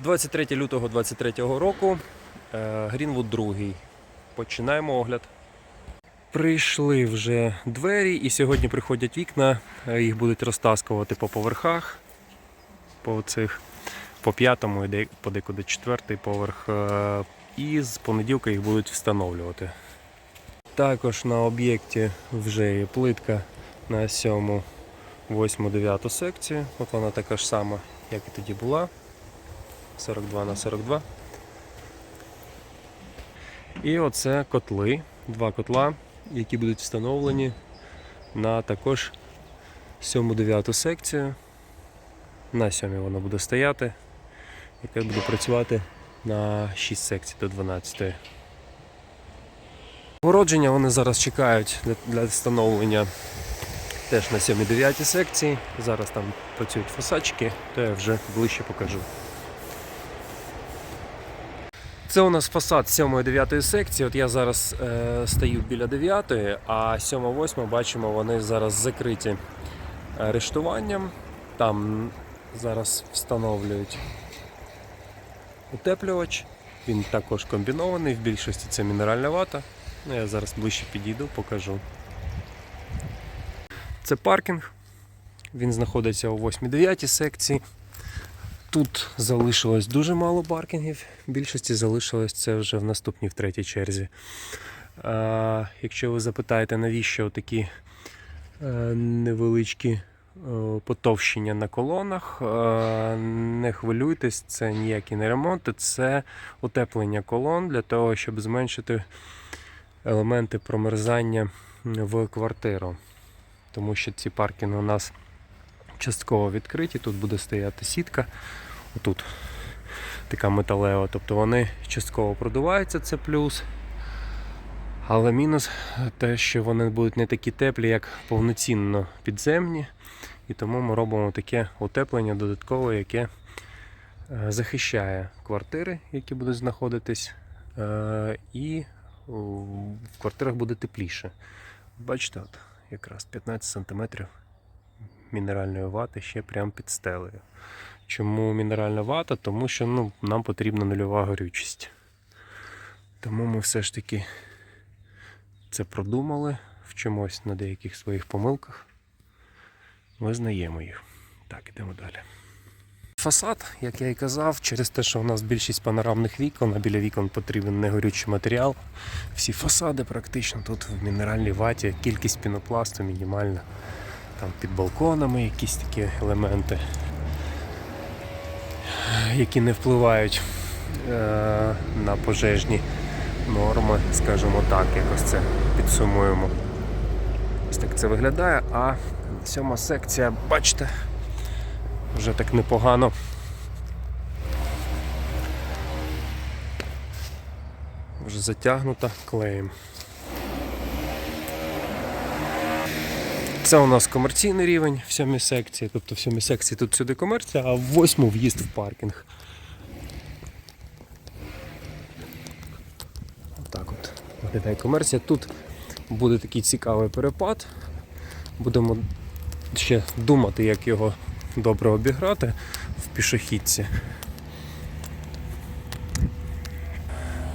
23 лютого 23 року. е, Грінвуд 2. Починаємо огляд. Прийшли вже двері, і сьогодні приходять вікна. е, Їх будуть розтаскувати по поверхах, по цих, по п'ятому і де- подекуди четвертий поверх. е, І з понеділка їх будуть встановлювати. Також на об'єкті вже є плитка на 7, 8, 9 секцію. От вона така ж сама, як і тоді була. 42 на 42. І оце котли, два котла, які будуть встановлені на також 7-9 секцію. На 7 воно буде стояти, яке буде працювати на 6 секцій до 12. Породження вони зараз чекають для, встановлення теж на 7-9 секції. Зараз там працюють фасадчики, то я вже ближче покажу. Це у нас фасад 7-9 секції. От я зараз е, стою біля 9, а 7-8 бачимо, вони зараз закриті арештуванням. Там зараз встановлюють утеплювач. Він також комбінований, в більшості це мінеральна вата. Ну, я зараз ближче підійду, покажу. Це паркінг. Він знаходиться у 8-9 секції. Тут залишилось дуже мало паркінгів. Більшості залишилось це вже в наступній в третій черзі. А, якщо ви запитаєте, навіщо такі е, невеличкі е, потовщення на колонах, е, не хвилюйтесь, це ніякі не ремонти, це утеплення колон для того, щоб зменшити елементи промерзання в квартиру. Тому що ці паркінги у нас частково відкриті, тут буде стояти сітка. Отут така металева, тобто вони частково продуваються, це плюс. Але мінус те, що вони будуть не такі теплі, як повноцінно підземні. І тому ми робимо таке утеплення додаткове, яке е, захищає квартири, які будуть знаходитись, е, і в квартирах буде тепліше. Бачите, от якраз 15 см мінеральної вати ще прямо під стелею. Чому мінеральна вата? Тому що ну, нам потрібна нульова горючість. Тому ми все ж таки це продумали, вчимось на деяких своїх помилках. Визнаємо їх. Так, ідемо далі. Фасад, як я і казав, через те, що у нас більшість панорамних вікон, а біля вікон потрібен негорючий матеріал. Всі фасади практично тут в мінеральній ваті, кількість пінопласту мінімальна. Там під балконами якісь такі елементи, які не впливають е, на пожежні норми, скажімо так, якось це підсумуємо. Ось так це виглядає, а сьома секція, бачите, вже так непогано. Вже затягнута клеєм. Це у нас комерційний рівень в сьомій секції, тобто в сьомій секції тут сюди комерція, а в восьму в'їзд в паркінг. Отак от виглядає комерція. Тут буде такий цікавий перепад. Будемо ще думати, як його добре обіграти в пішохідці.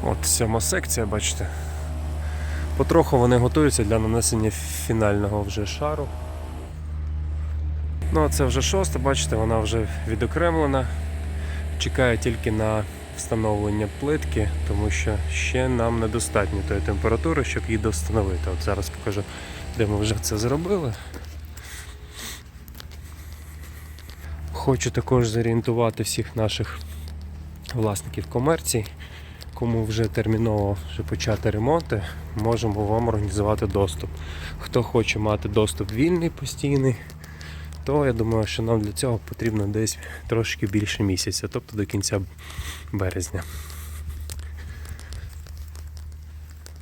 От сьома секція, бачите. Потроху вони готуються для нанесення фінального вже шару. Ну а це вже шоста, бачите, вона вже відокремлена. Чекає тільки на встановлення плитки, тому що ще нам недостатньо тої температури, щоб її достановити. От зараз покажу, де ми вже це зробили. Хочу також зорієнтувати всіх наших власників комерції. Кому вже терміново вже почати ремонти, можемо вам організувати доступ. Хто хоче мати доступ вільний постійний, то я думаю, що нам для цього потрібно десь трошки більше місяця, тобто до кінця березня.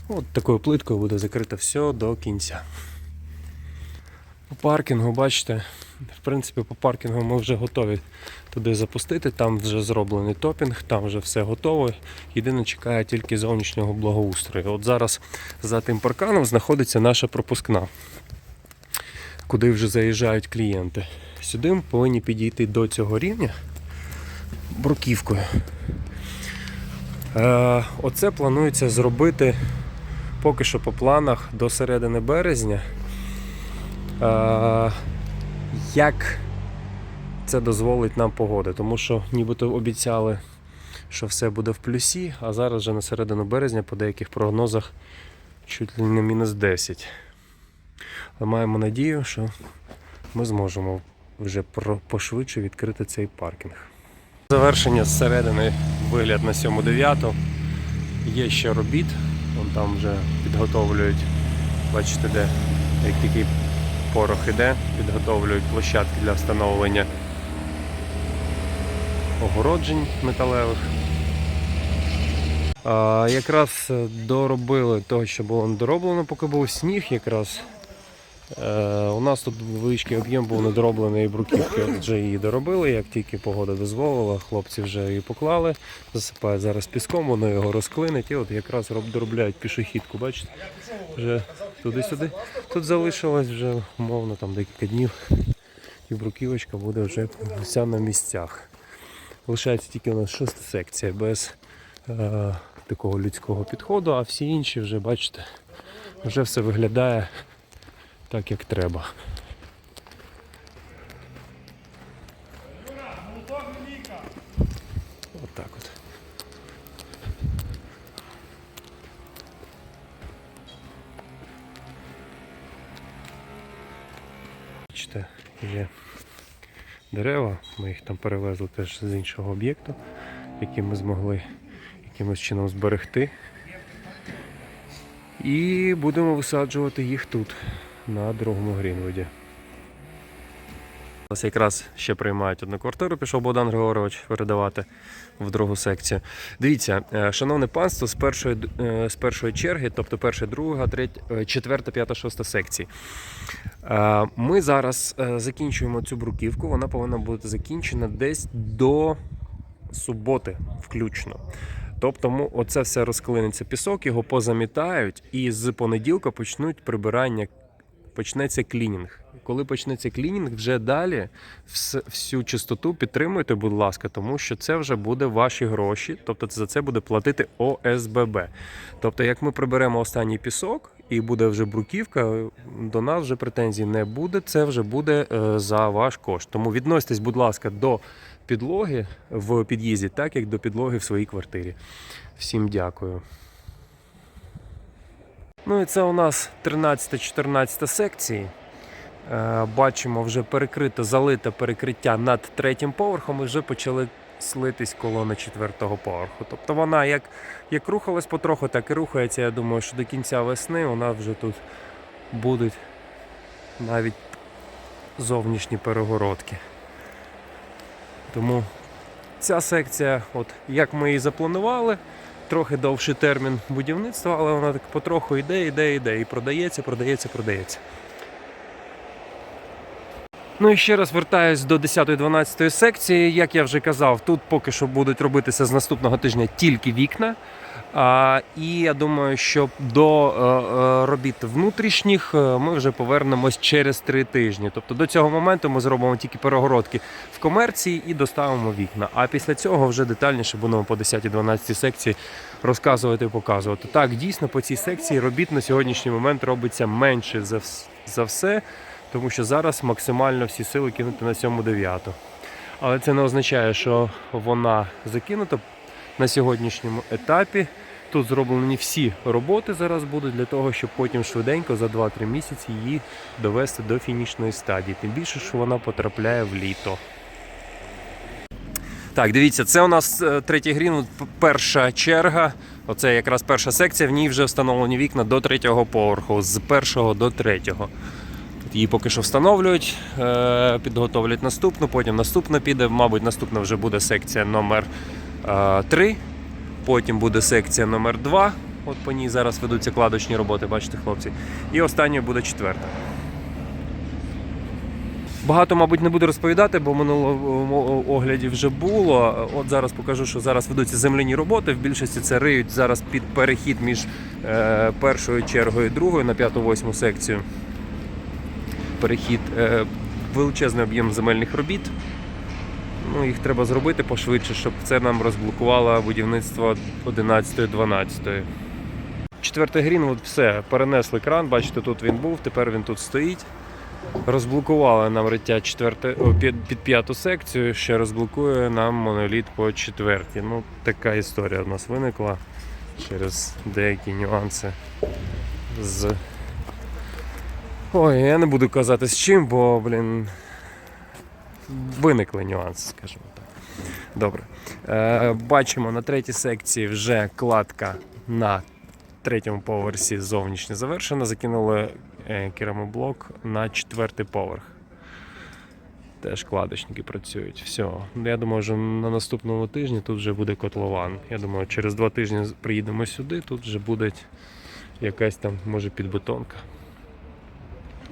От такою плиткою буде закрито все до кінця. По паркінгу, бачите, в принципі, по паркінгу ми вже готові туди запустити. Там вже зроблений топінг, там вже все готово. Єдине чекає тільки зовнішнього благоустрою. От зараз за тим парканом знаходиться наша пропускна, куди вже заїжджають клієнти. Сюди ми повинні підійти до цього рівня. бруківкою. Е, оце планується зробити поки що по планах до середини березня. Е, як це дозволить нам погода, тому що нібито обіцяли, що все буде в плюсі, а зараз вже на середину березня по деяких прогнозах чуть ли не мінус 10. Але маємо надію, що ми зможемо вже пошвидше відкрити цей паркінг. Завершення зсередини вигляд на 7-9. Є ще робіт. Вон там вже підготовлюють, бачите, де як такий порох іде, підготовлюють площадки для встановлення огороджень металевих. А, якраз е, доробили того, що було не дороблено, поки був сніг якраз. Е, у нас тут величкий об'єм був недороблений бруківки. Вже її доробили, як тільки погода дозволила, хлопці вже її поклали, засипають зараз піском, воно його розклинить і от якраз роб- доробляють пішохідку, бачите? Вже туди-сюди. Тут залишилось вже умовно там декілька днів, і бруківочка буде вже вся на місцях. Лишається тільки у нас шоста секція без е, такого людського підходу, а всі інші вже, бачите, вже все виглядає так, як треба. Бачите, є дерева, ми їх там перевезли теж з іншого об'єкту, який ми змогли якимось чином зберегти. І будемо висаджувати їх тут, на другому Грінвуді. Ось якраз ще приймають одну квартиру, пішов Богдан Григорович передавати в другу секцію. Дивіться, е, шановне панство, з першої, е, з першої черги, тобто перша, друга, третя, е, четверта, п'ята, шоста секції. Ми зараз закінчуємо цю бруківку. Вона повинна бути закінчена десь до суботи, включно. Тобто оце все розклиниться пісок, його позамітають, і з понеділка почнуть прибирання, почнеться клінінг. Коли почнеться клінінг, вже далі вс- всю чистоту підтримуйте, будь ласка, тому що це вже буде ваші гроші, тобто за це буде платити ОСББ. Тобто, як ми приберемо останній пісок і буде вже бруківка, до нас вже претензій не буде. Це вже буде е, за ваш кошт. Тому відноситесь, будь ласка, до підлоги в під'їзді, так як до підлоги в своїй квартирі. Всім дякую. Ну і це у нас 13-14 секції. Е, Бачимо, вже перекрито, залите перекриття над третім поверхом і вже почали слитись колони четвертого поверху. Тобто вона як, як рухалась потроху, так і рухається. Я думаю, що до кінця весни вона вже тут будуть навіть зовнішні перегородки. Тому ця секція, от як ми її запланували, трохи довший термін будівництва, але вона так потроху йде, йде, йде і продається, продається, продається. Ну і ще раз вертаюсь до 10-12 секції. Як я вже казав, тут поки що будуть робитися з наступного тижня тільки вікна. А, і я думаю, що до е, е, робіт внутрішніх е, ми вже повернемось через три тижні. Тобто до цього моменту ми зробимо тільки перегородки в комерції і доставимо вікна. А після цього вже детальніше будемо по 10-12 секції розказувати і показувати. Так, дійсно по цій секції робіт на сьогоднішній момент робиться менше за, за все, тому що зараз максимально всі сили кинути на 7-9. Але це не означає, що вона закинута на сьогоднішньому етапі. Тут зроблені всі роботи зараз будуть для того, щоб потім швиденько за 2-3 місяці її довести до фінішної стадії. Тим більше, що вона потрапляє в літо. Так, дивіться, це у нас е, третій грін, перша черга. Оце якраз перша секція, в ній вже встановлені вікна до третього поверху, з першого до третього. Її поки що встановлюють, е, підготовлять наступну, потім наступна піде. Мабуть, наступна вже буде секція номер 3, потім буде секція номер 2. От по ній зараз ведуться кладочні роботи, бачите, хлопці. І остання буде четверта. Багато, мабуть, не буду розповідати, бо в минулому огляді вже було. От зараз покажу, що зараз ведуться земляні роботи. В більшості це риють зараз під перехід між е, першою чергою і другою на 5-8 секцію. Перехід е, величезний об'єм земельних робіт. Ну, їх треба зробити пошвидше, щоб це нам розблокувало будівництво 11-12. Четвертий грін, от все, перенесли кран, бачите, тут він був, тепер він тут стоїть. Розблокували нам риття під п'яту секцію, ще розблокує нам моноліт по четвертій. Ну, така історія в нас виникла через деякі нюанси з. Ой, я не буду казати з чим, бо, блін, виникли нюанси, скажімо так. Добре. Е, бачимо на третій секції вже кладка на третьому поверсі зовнішньо завершена. Закинули е, керамоблок на четвертий поверх. Теж кладочники працюють. Все. Ну, Я думаю, що на наступному тижні тут вже буде котлован. Я думаю, через два тижні приїдемо сюди, тут вже буде якась там, може, підбетонка.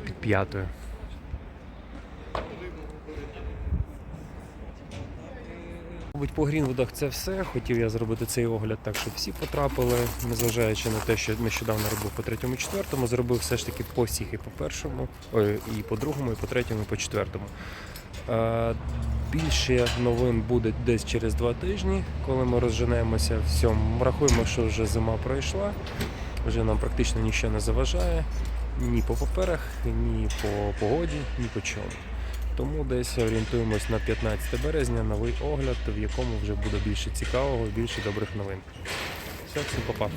Під п'ятою. Мабуть, по Грінвудах це все. Хотів я зробити цей огляд так, щоб всі потрапили, незважаючи на те, що нещодавно робив по третьому, четвертому, зробив все ж таки по всіх і по першому, і по другому, і по третьому, і по четвертому. Е, Більше новин буде десь через два тижні, коли ми розженемося всьому. Рахуємо, що вже зима пройшла, вже нам практично нічого не заважає ні по паперах, ні по погоді, ні по чому. Тому десь орієнтуємось на 15 березня новий огляд, в якому вже буде більше цікавого, більше добрих новин. Все, всім па-па.